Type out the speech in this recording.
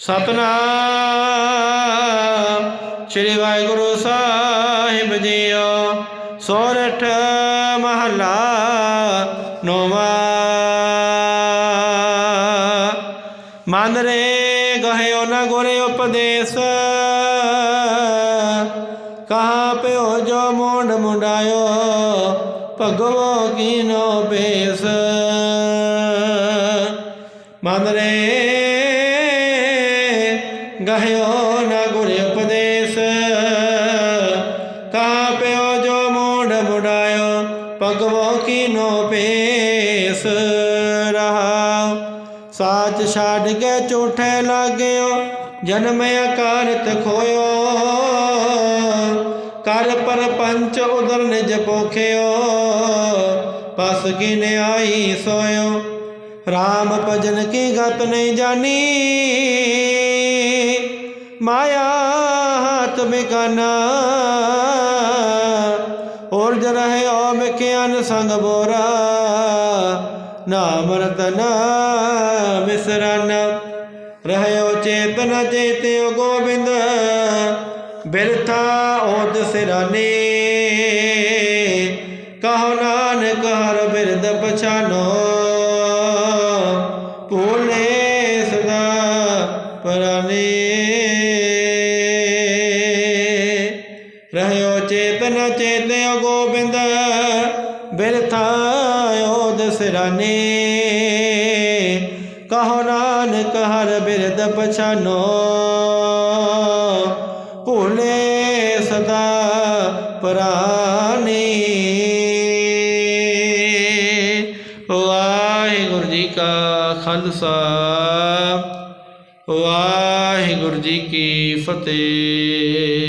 ਸਤਨਾਮ। ਸ੍ਰੀ ਵਾਹਿਗੁਰੂ ਸਾਹਿਬ ਜੀਓ, ਸੋਰਠ ਮਹਲਾ ਨੋਵਾ। ਮਨ ਰੇ ਗਹਿਓ ਨ ਗੁਰੇ ਉਪਦੇਸ਼। ਕਹਾ ਪਿਓ ਜੋ ਮੁੰਡ ਮੁੰਡਾਇਓ, ਭਗਵੋ ਕੀਨੋ ਬੇਸ ਮਨ ਰੇ ਗਹਿਓ ਨ ਗੁਰ ਉਪਦੇਸ਼। ਕਹਾ ਪਿਓ ਜੋ ਮੋਂਡ ਮੁੰਡਾਇਓ ਭਗਵੋ ਕੀਨੋ ਬੇਸ ਰਹਾ ਸਾਚ ਛੱਡ ਕੇ ਝੂਠੇ ਲਾਗਿਓ, ਜਨਮ ਅਕਾਰਤ ਖੋਇਓ। ਕਰ ਪਰਪੰਚ ਉਦਰ ਨਿਜ ਪੋਖਿਓ ਪਸ ਕਿਨੇ ਆਈ ਸੋਇਓ। RAM ਭਜਨ ਕੀ ਗਤ ਨਹੀਂ ਜਾਣੀ? ਮਾਇਆ ਹੱਥ ਬਿਕਾਨਾ ਔਰ ਜ ਰਹੇ ਓ ਮਿਕਿਆਨ ਸੰਗ ਬੋਰਾ। ਨਾਮ ਰਤਨ ਮਿਸਰਨ। ਰਹਿਓ ਚੇਤਨ ਚੇਤਿਓ ਗੋਬਿੰਦ। ਬਿਰਥਾ ਓਦ ਸਿਰਾਨੇ। ਕਹੋ ਨਾਨਕ ਹਰ ਬਿਰਦ ਪਛਾਨੋ। ਪਰਾਨੇ ਰਹਿਓ ਚੇਤਨ ਚੇਤਿਓ ਗੋਬਿੰਦ ਬਿਰਥਾ ਓਦ ਸਿਰਾਨੇ। ਕਹੋ ਨਾਨਕ, ਹਰ ਬਿਰਦ ਪਛਾਨੋ। ਭੋਲੇ ਸਦਾ ਪਰਾਨੀ। ਵਾਹਿਗੁਰੂ ਜੀ ਕਾ ਖਾਲਸਾ। ਵਾਹਿਗੁਰੂ ਜੀ ਕੀ ਫਤਿਹ।